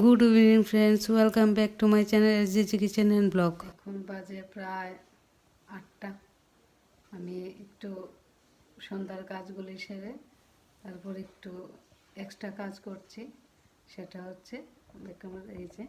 Good evening friends welcome back to my channel S G kitchen and blog এখন বাজে প্রায় আটটা। আমি একটু সন্ধ্যার কাজগুলি সেরে তারপর একটু এক্সট্রা কাজ করছি। সেটা হচ্ছে দেখুন এই যে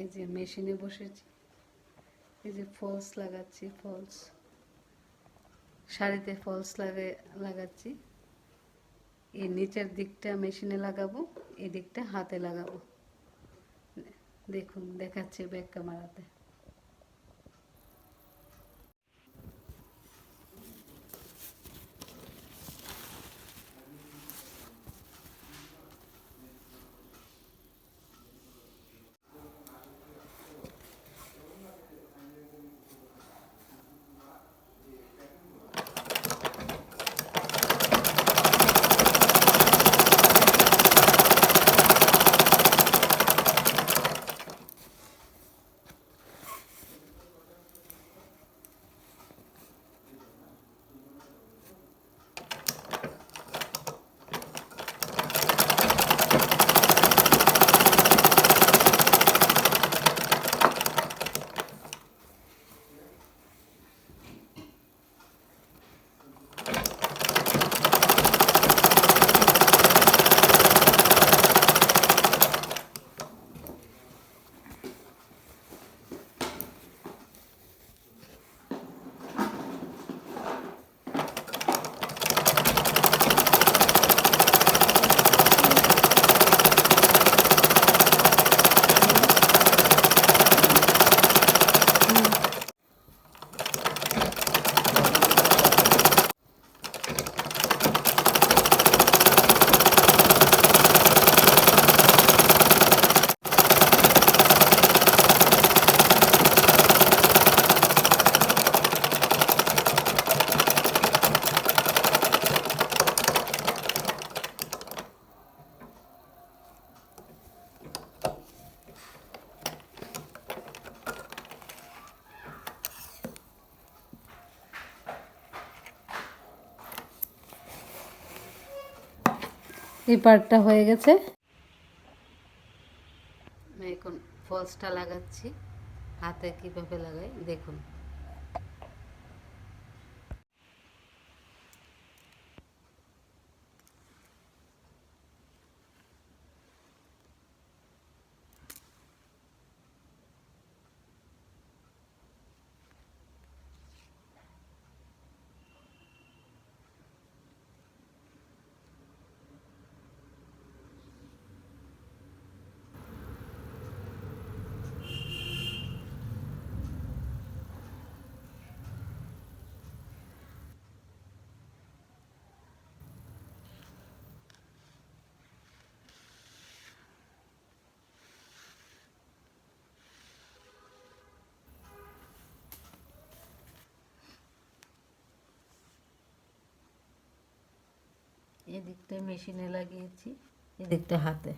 এই যে মেশিনে বসেছি। এই যে ফলস লাগাচ্ছি ফলস শাড়িতে ফলস লাগে, লাগাচ্ছি। এই নিচের দিকটা মেশিনে লাগাবো। এই দিকটা হাতে লাগাবো। দেখুন দেখাচ্ছে ব্যাগ ক্যামেরাতে এই পার্টটা হয়ে গেছে। এখন ফলসটা লাগাচ্ছি। হাতে কীভাবে লাগাই দেখুন। এদিকটা মেশিনে লাগিয়েছি এদিকটা হাতে।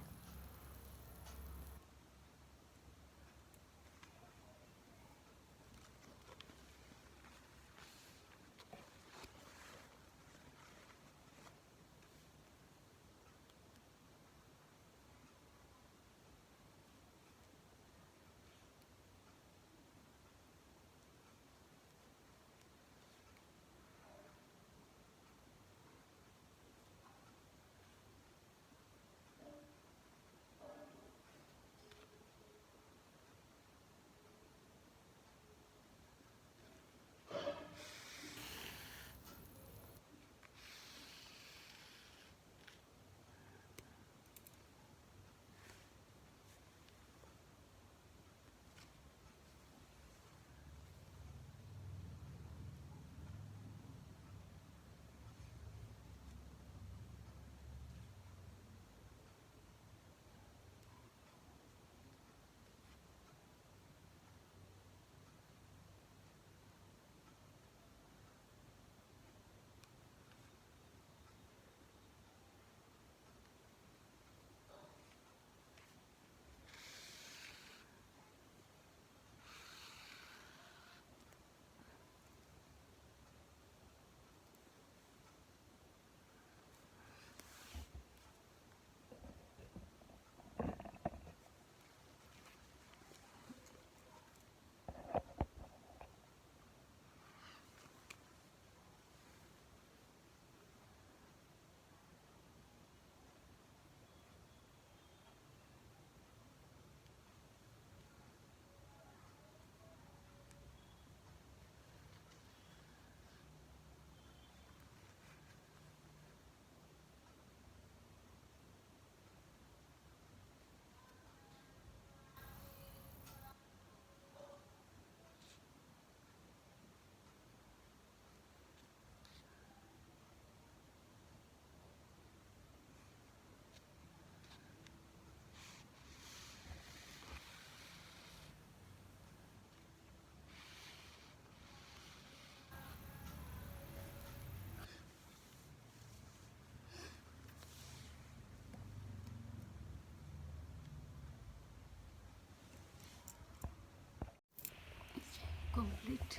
কমপ্লিট।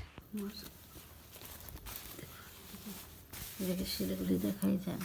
এটাকে শিলিগুড়ি দেখাই যায়।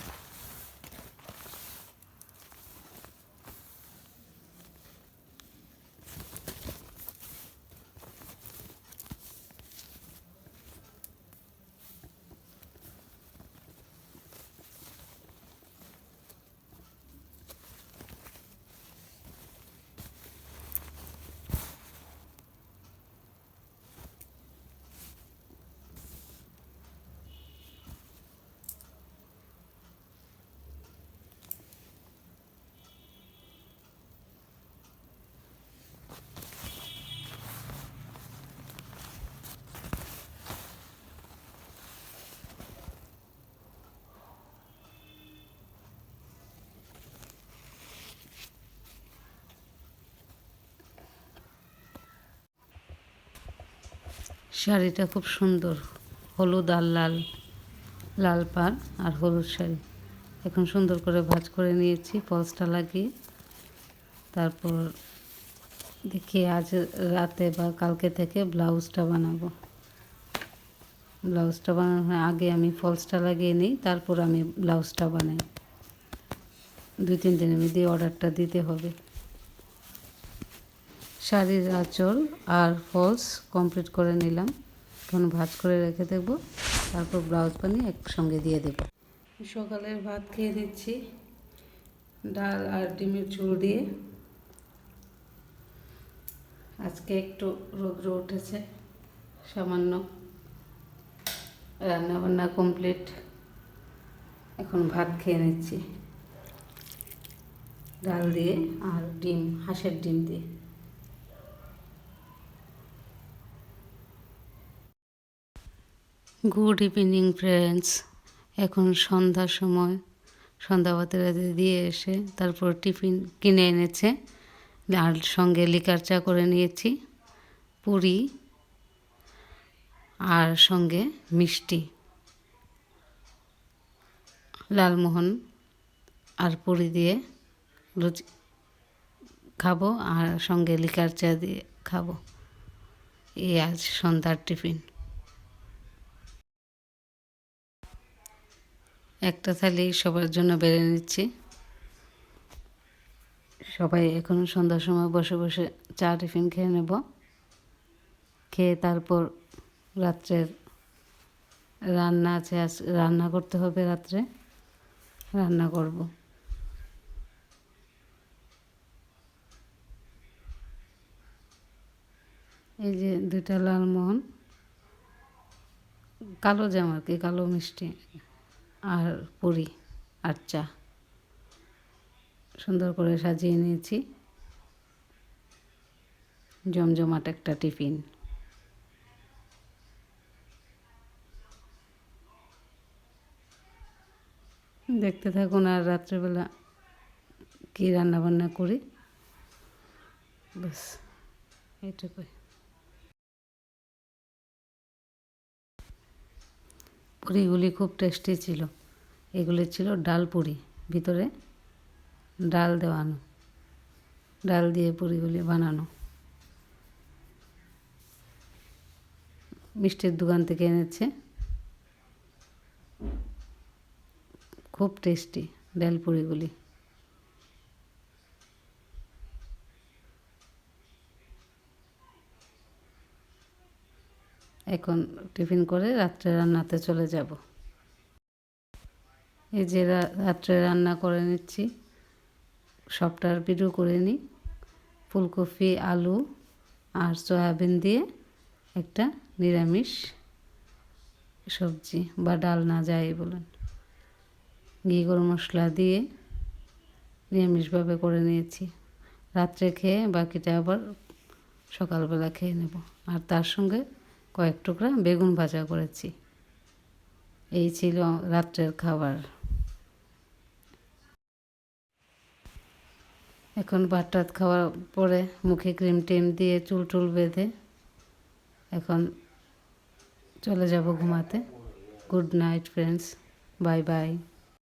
শাড়িটা খুব সুন্দর। হলুদ আর লাল লাল পাড় আর হলুদ শাড়ি। এখন সুন্দর করে ভাঁজ করে নিয়েছি, পলসটা লাগিয়ে। তারপর দেখি আজ রাতে বা কালকে থেকে ব্লাউজটা বানাবো। ব্লাউজটা বানানোর আগে আমি ফলসটা লাগিয়ে নিই, তারপর আমি ব্লাউজটা বানাই। দুই, তিন দিনের মধ্যে অর্ডারটা দিতে হবে। শাড়ির আঁচল আর ফলস কমপ্লিট করে নিলাম। এখন ভাজ করে রেখে দেবো। তারপর ব্লাউজ বানিয়ে একসঙ্গে দিয়ে দেবো। সকালের ভাত খেয়ে দিচ্ছি ডাল আর ডিমের ঝোল দিয়ে। আজকে একটু রৌদ্র উঠেছে। সামান্য রান্নাবান্না কমপ্লিট এখন ভাত খেয়ে নিচ্ছি। ডাল দিয়ে আর ডিম, হাঁসের ডিম দিয়ে। গুড ইভিনিং ফ্রেন্ডস এখন সন্ধ্যার সময়। সন্ধ্যা বাতিরাতে দিয়ে এসে তারপর টিফিন কিনে এনেছে। আর সঙ্গে লিকার চা করে নিয়েছি, পুরি আর সঙ্গে মিষ্টি। লালমোহন আর পুরি দিয়ে লুচি খাব আর সঙ্গে লিকার চা দিয়ে খাব। এই আজ সন্ধ্যার টিফিন। একটা থালি সবার জন্য বেড়ে নিচ্ছি। সবাই এখন সন্ধ্যার সময় বসে বসে চা, টিফিন খেয়ে নেব। খেয়ে তারপর রাত্রের রান্না আছে, আজ রান্না করতে হবে রাত্রে। রান্না করব। এই যে দুইটা লালমোহন, কালো জাম আর কি, কালো মিষ্টি। আর পুরি আর চা। সুন্দর করে সাজিয়ে নিয়েছি। জমজমাট একটা টিফিন। দেখতে থাকুন আর রাত্রেবেলা কী রান্না বান্না করি। ব্যাস, এইটুকুই। পুরিগুলি খুব টেস্টি ছিল। এগুলি ছিল ডাল পুরি, ভিতরে ডাল দেওয়ানো, ডাল দিয়ে পুরিগুলি বানানো। মিষ্টির দোকান থেকে এনেছে। খুব টেস্টি ডাল পুরিগুলি। এখন টিফিন করে রাত্রে রান্নাতে চলে যাব। এই যে রাত্রে রান্না করে নিচ্ছি। সবটার ভিডিও করে নিই। ফুলকপি, আলু আর সয়াবিন দিয়ে একটা নিরামিষ সবজি বা ডাল না যাই বলেন। ঘি, গরম মশলা দিয়ে নিরামিষভাবে করে নিয়েছি। রাত্রে খেয়ে বাকিটা আবার সকালবেলা খেয়ে নেব। আর তার সঙ্গে কয়েক টুকরা বেগুন ভাজা করেছি। এই ছিল রাত্রের খাবার। এখন ভাত টাত খাওয়ার পরে মুখে ক্রিম টিম দিয়ে চুল টুল বেঁধে এখন চলে যাব ঘুমাতে। Good night, friends. Bye bye.